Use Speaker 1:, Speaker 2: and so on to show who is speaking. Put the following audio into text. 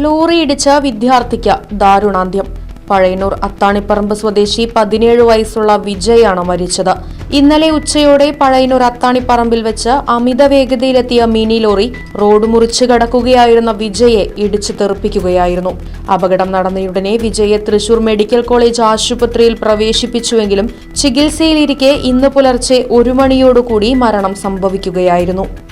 Speaker 1: lorry ഇടിച്ച വിദ്യാർത്ഥിക്ക് ദാരുണാന്ത്യം. പഴയന്നൂർ അത്താണിപ്പറമ്പ് സ്വദേശി പതിനേഴ് വയസ്സുള്ള വിജയാണ് മരിച്ചത്. ഇന്നലെ ഉച്ചയോടെ പഴയന്നൂർ അത്താണിപ്പറമ്പിൽ വെച്ച് അമിത വേഗതയിലെത്തിയ മിനി ലോറി റോഡ് മുറിച്ചു കടക്കുകയായിരുന്ന വിജയെ ഇടിച്ചു തെറിപ്പിക്കുകയായിരുന്നു. അപകടം നടന്നയുടനെ വിജയെ തൃശൂർ മെഡിക്കൽ കോളേജ് ആശുപത്രിയിൽ പ്രവേശിപ്പിച്ചുവെങ്കിലും ചികിത്സയിലിരിക്കെ ഇന്ന് പുലർച്ചെ ഒരു മണിയോടുകൂടി മരണം സംഭവിക്കുകയായിരുന്നു.